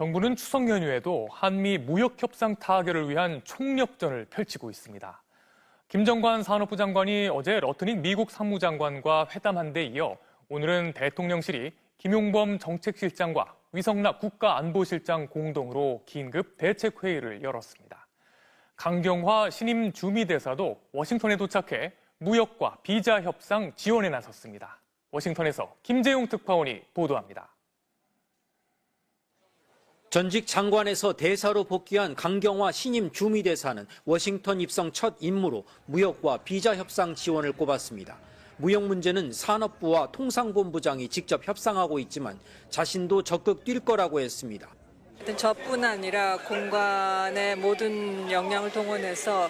정부는 추석 연휴에도 한미 무역 협상 타결을 위한 총력전을 펼치고 있습니다. 김정관 산업부 장관이 어제 러트닉 미국 상무장관과 회담한 데 이어 오늘은 대통령실이 김용범 정책실장과 위성락 국가안보실장 공동으로 긴급 대책회의를 열었습니다. 강경화 신임 주미대사도 워싱턴에 도착해 무역과 비자 협상 지원에 나섰습니다. 워싱턴에서 김재용 특파원이 보도합니다. 전직 장관에서 대사로 복귀한 강경화 신임 주미대사는 워싱턴 입성 첫 임무로 무역과 비자 협상 지원을 꼽았습니다. 무역 문제는 산업부와 통상본부장이 직접 협상하고 있지만 자신도 적극 뛸 거라고 했습니다. 저뿐 아니라 공간의 모든 역량을 동원해서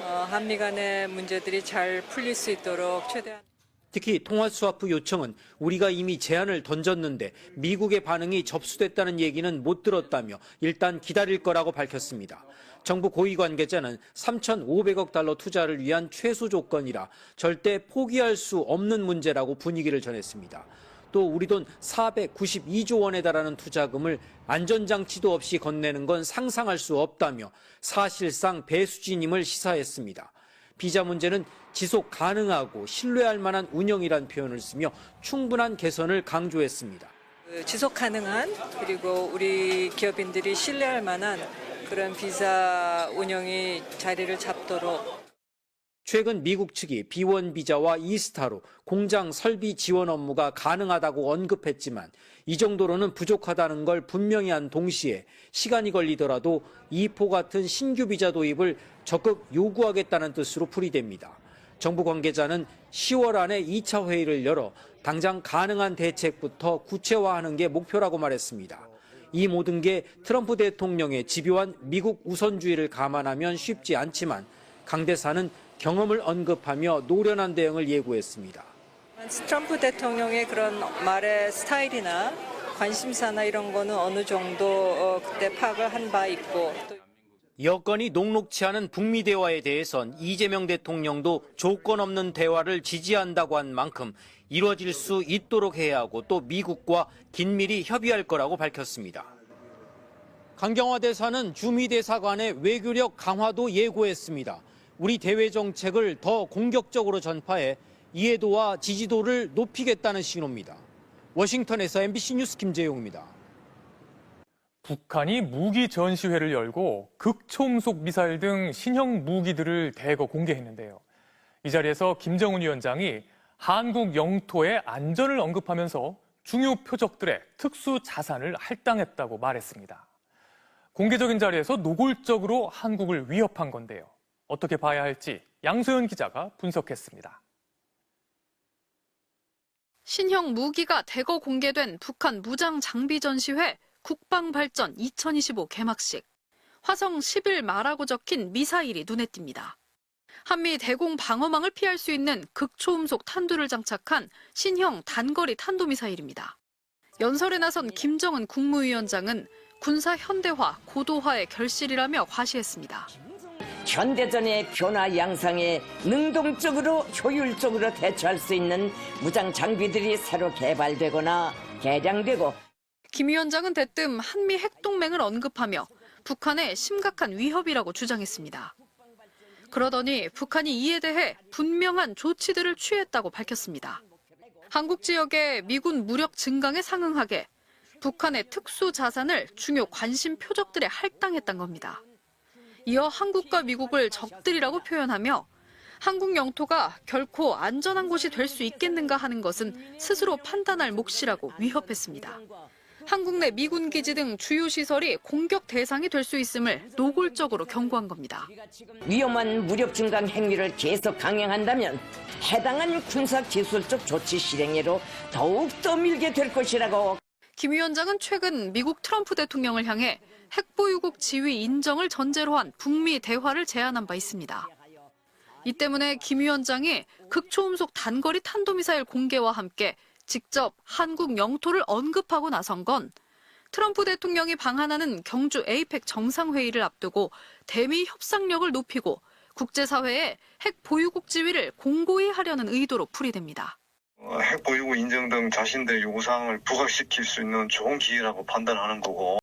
어, 한미 간의 문제들이 잘 풀릴 수 있도록 최대한 특히 통화스와프 요청은 우리가 이미 제안을 던졌는데 미국의 반응이 접수됐다는 얘기는 못 들었다며 일단 기다릴 거라고 밝혔습니다. 정부 고위 관계자는 3,500억 달러 투자를 위한 최소 조건이라 절대 포기할 수 없는 문제라고 분위기를 전했습니다. 또 우리 돈 492조 원에 달하는 투자금을 안전장치도 없이 건네는 건 상상할 수 없다며 사실상 배수진임을 시사했습니다. 비자 문제는 지속 가능하고 신뢰할 만한 운영이란 표현을 쓰며 충분한 개선을 강조했습니다. 그 지속 가능한 그리고 우리 기업인들이 신뢰할 만한 그런 비자 운영이 자리를 잡도록 최근 미국 측이 B1 비자와 이스타로 공장 설비 지원 업무가 가능하다고 언급했지만 이 정도로는 부족하다는 걸 분명히 한 동시에 시간이 걸리더라도 이포 같은 신규 비자 도입을 적극 요구하겠다는 뜻으로 풀이됩니다. 정부 관계자는 10월 안에 2차 회의를 열어 당장 가능한 대책부터 구체화하는 게 목표라고 말했습니다. 이 모든 게 트럼프 대통령의 집요한 미국 우선주의를 감안하면 쉽지 않지만 강 대사는 경험을 언급하며 노련한 대응을 예고했습니다. 트럼프 대통령의 그런 말의 스타일이나 관심사나 이런 거는 어느 정도 어, 그때 파악을 한 바 있고 또 여건이 녹록치 않은 북미 대화에 대해선 이재명 대통령도 조건 없는 대화를 지지한다고 한 만큼 이루어질 수 있도록 해야 하고 또 미국과 긴밀히 협의할 거라고 밝혔습니다. 강경화 대사는 주미 대사 간의 외교력 강화도 예고했습니다. 우리 대외 정책을 더 공격적으로 전파해 이해도와 지지도를 높이겠다는 신호입니다. 워싱턴에서 MBC 뉴스 김재용입니다. 북한이 무기 전시회를 열고 극초음속 미사일 등 신형 무기들을 대거 공개했는데요. 이 자리에서 김정은 위원장이 한국 영토의 안전을 언급하면서 중요 표적들의 특수 자산을 할당했다고 말했습니다. 공개적인 자리에서 노골적으로 한국을 위협한 건데요. 어떻게 봐야 할지 양소연 기자가 분석했습니다. 신형 무기가 대거 공개된 북한 무장 장비 전시회 국방발전 2025 개막식. 화성 10일 말하고 적힌 미사일이 눈에 띕니다. 한미 대공 방어망을 피할 수 있는 극초음속 탄두를 장착한 신형 단거리 탄도미사일입니다. 연설에 나선 김정은 국무위원장은 군사 현대화, 고도화의 결실이라며 과시했습니다. 현대전의 변화 양상에 능동적으로 효율적으로 대처할 수 있는 무장 장비들이 새로 개발되거나 개량되고 김 위원장은 대뜸 한미 핵동맹을 언급하며 북한의 심각한 위협이라고 주장했습니다. 그러더니 북한이 이에 대해 분명한 조치들을 취했다고 밝혔습니다. 한국 지역의 미군 무력 증강에 상응하게 북한의 특수 자산을 중요 관심 표적들에 할당했던 겁니다. 이어 한국과 미국을 적들이라고 표현하며 한국 영토가 결코 안전한 곳이 될 수 있겠는가 하는 것은 스스로 판단할 몫이라고 위협했습니다. 한국 내 미군 기지 등 주요 시설이 공격 대상이 될 수 있음을 노골적으로 경고한 겁니다. 위험한 무력 증강 행위를 계속 강행한다면 해당한 군사 기술적 조치 실행으로 더욱 더 밀게 될 것이라고 김 위원장은 최근 미국 트럼프 대통령을 향해 핵보유국 지위 인정을 전제로 한 북미 대화를 제안한 바 있습니다. 이 때문에 김 위원장이 극초음속 단거리 탄도미사일 공개와 함께 직접 한국 영토를 언급하고 나선 건 트럼프 대통령이 방한하는 경주 에이펙 정상회의를 앞두고 대미 협상력을 높이고 국제사회에 핵 보유국 지위를 공고히 하려는 의도로 풀이됩니다. 어, 핵 보유고 인정 등 자신들의 요구사항을 부각시킬 수 있는 좋은 기회라고 판단하는 거고